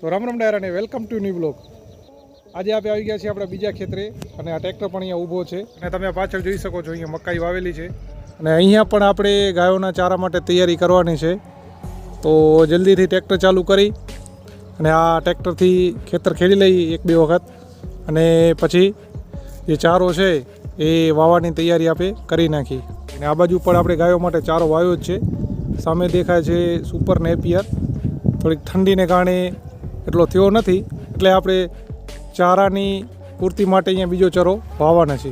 તો રામ રામ ડાયરા અને welcome to new blog. આજે આપણે આવી ગયા છીએ આપણા બીજા ખેતરે અને આ ટ્રેક્ટર પણ અહીંયા ઊભો છે અને તમે પાછળ જોઈ શકો છો, અહીંયા મકાઈ વાવેલી છે. અને અહીંયા પણ આપણે ગાયોના ચારા માટે તૈયારી કરવાની છે. તો જલ્દીથી ટ્રેક્ટર ચાલુ કરી અને આ ટ્રેક્ટરથી ખેતર ખેડી લઈ એક બે વખત. અને પછી જે ચારો છે એ વાવવાની તૈયારી આપણે કરી નાખી. અને આ બાજુ પણ આપણે ગાયો માટે ચારો વાવ્યો જ છે. સામે દેખાય છે સુપર નેપિયર. થોડીક ઠંડીને કારણે એટલો થયો નથી. એટલે આપણે ચારાની પૂર્તિ માટે અહીંયા બીજો ચરો વાવવાના છે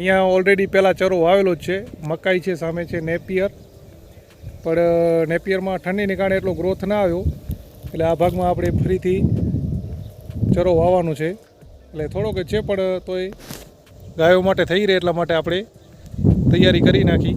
અહીંયા ઓલરેડી પહેલાં ચરો વાવેલો જ છે. મકાઈ છે, સામે છે, નેપિયર. પણ નેપિયરમાં ઠંડીને કારણે એટલો ગ્રોથ ના આવ્યો. એટલે આ ભાગમાં આપણે ફરીથી ચરો વાવવાનું છે. એટલે થોડોક છે, પણ તોય ગાયો માટે થઈ રહે એટલા માટે આપણે તૈયારી કરી નાખી.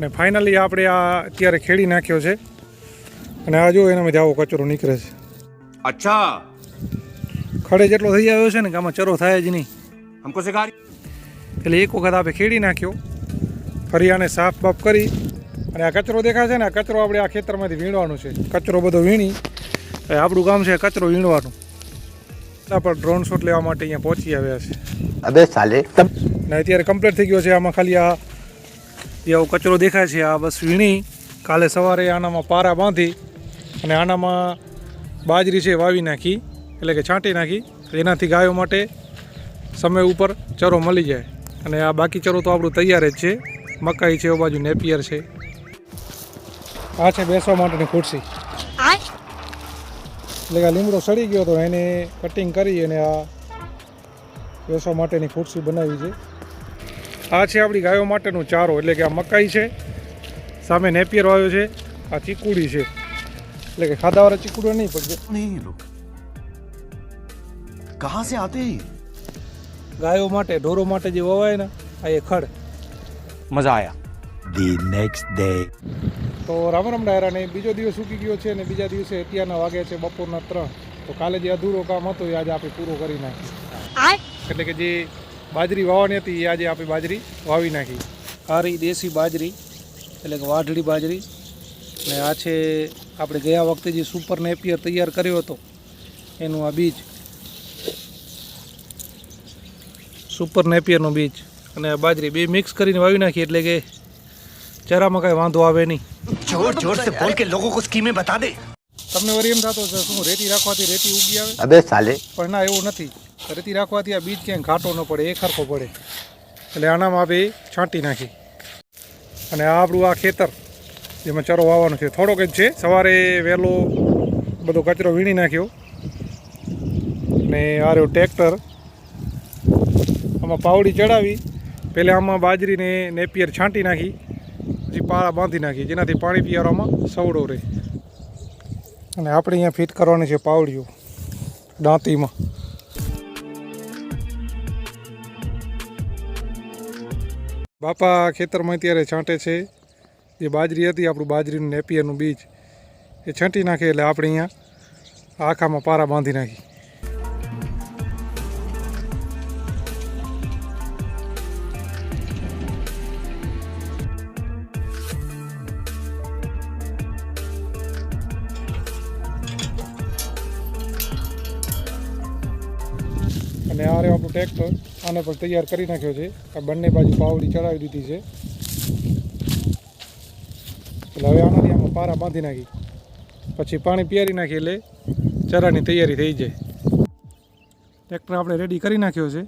ને ફાઇનલી આપણે આ અત્યારે ખેડી નાખ્યો છે. અને આ જો એનામાંથી આવો કચરો નીકળે છે. અચ્છા. ખડે જેટલો થઈ આવ્યો છે ને કે આમાં ચરો થાય જ નહીં. હમકો શિકાર એટલે એક વખત આપણે ખેડી નાખ્યો. ફરી આને સાફ બાફ કરી. અને આ કચરો દેખાશે ને આ કચરો આપણે આ ખેતરમાંથી વીણવાનો છે. કચરો બધો વીણી. આપણું કામ છે કચરો વીણવાનું. આપણે ડ્રોન શોટ લેવા માટે અહીંયા પહોંચી આવ્યા છે. ને અત્યારે કમ્પ્લીટ થઈ ગયો છે આમાં ખાલી આ જે આવો કચરો દેખાય છે. આ બસ વીણી. કાલે સવારે આનામાં પારા બાંધી અને આનામાં બાજરી છે વાવી નાખી. એટલે કે છાંટી નાખી. એનાથી ગાયો માટે સમય ઉપર ચરો મળી જાય. અને આ બાકી ચરો તો આપણું તૈયાર જ છે. મકાઈ છે એ બાજુ નેપિયર છે. આ છે બેસવા માટેની ખુરશી. એટલે કે આ લીમડો સડી ગયો હતો એને કટિંગ કરી અને આ બેસવા માટેની ખુરશી બનાવી છે. આ છે આપણી ગાયો માટેનો ચારો એટલે કે આ મકાઈ છે. સામે નેપિયર વાવ્યો છે. આ ચીકુડી છે. એટલે કે ખાધાવાળા ચીકુડો નહીં પડશે કહા સે આતે ગાયો માટે ઢોરો માટે જે વવાય ને આ એ ખડ. મજા આયા. ધી નેક્સ્ટ ડે તો રામ રામ ડાયરાને બીજો દિવસ ઉકી ગયો છે અને બીજા દિવસે અત્યારના વાગે છે બપોરના ત્રણ. તો કાલે જે અધૂરો કામ હતો એ આજે આપણે પૂરો કરી નાખ્યું. એટલે કે જે બાજરી વાવવાની હતી એ આજે આપણે બાજરી વાવી નાખી. આ દેશી બાજરી એટલે કે વાઢળી બાજરી. અને આ છે આપણે ગયા વખતે જે સુપર નેપિયર તૈયાર કર્યો હતો એનું આ બીજ. સુપર નેપિયરનું બીજ. અને બાજરી બે મિક્સ કરીને વાવી નાખી એટલે કે ચહેરામાં કાંઈ વાંધો આવે નહીં. જોર જોર સે બોલ કે લોકો બતા દે. તમને વરી એમ થતો શું રેતી રાખવાથી રેતી ઉગી આવે? અબે સાલે. પણ ના એવું નથી. રેતી રાખવાથી આ બીજ ક્યાંય ઘાટો ન પડે એ ખરખો પડે. એટલે આનામાં આપણે છાંટી નાખી. અને આપણું આ ખેતર, જેમાં ચરો વાવવાનો છે. થોડોક જ છે. સવારે વહેલો બધો કચરો વીણી નાખ્યો. અને આ રહ્યું ટ્રેક્ટર. આમાં પાવડી ચડાવી. પહેલાં આમાં બાજરીને નેપિયર છાંટી નાખી. પછી પાળા બાંધી નાખી, જેનાથી પાણી પીવામાં સવડો રહે. અને આપણે અહીંયા ફિટ કરવાની છે પાવડીઓ, દાંતીમાં. બાપા ખેતરમાં અત્યારે છાંટે છે. જે બાજરી હતી, આપણું બાજરીનું નેપિયરનું બીજ. એ છાંટી નાખે એટલે આપણે અહીંયા આખામાં પારા બાંધી નાખી. અને આ રહ્યો આપણું ટ્રેક્ટર આને પણ તૈયાર કરી નાખ્યો છે. આ બંને બાજુ પાવડી ચડાવી દીધી છે. એટલે હવે આનાથી આમાં પારા બાંધી નાખી. પછી પાણી પિયારી નાખી એટલે ચરાની તૈયારી થઈ જાય. ટ્રેક્ટર આપણે રેડી કરી નાખ્યો છે.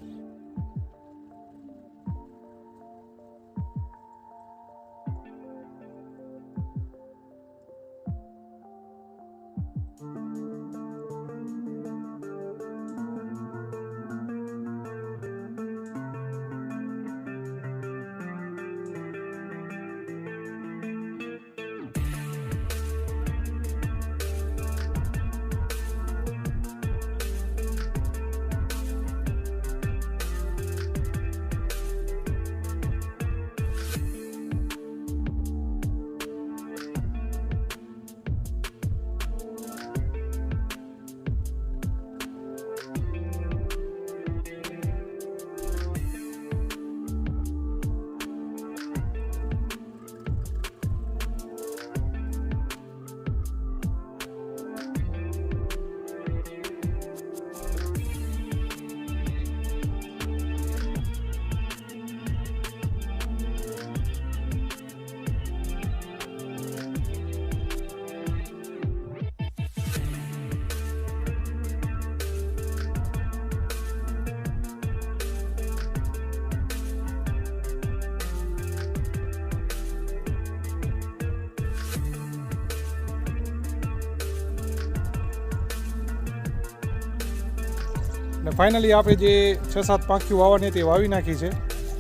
અને ફાઇનલી આપણે જે છ સાત પાંખીઓ વાવવાની તે વાવી નાખી છે.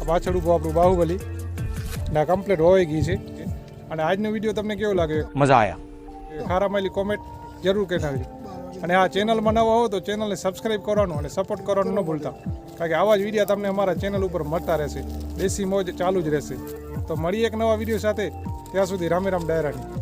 પાછળ ઊભું આપણું બાહુબલી. ના કમ્પ્લીટ હોવાઈ ગઈ છે. અને આજનો વીડિયો તમને કેવો લાગ્યો? મજા આવ્યા ખારા માલી કોમેન્ટ જરૂર કહેવાય અને આ ચેનલમાં નવા હો તો ચેનલને સબસ્ક્રાઈબ કરવાનું અને સપોર્ટ કરવાનું ન ભૂલતા. કારણ કે આવા જ વીડિયો તમને અમારા ચેનલ ઉપર મળતા રહેશે. દેશી મોજ ચાલુ જ રહેશે. તો મળીએ એક નવા વીડિયો સાથે. ત્યાં સુધી રામે રામ ડાયરાની.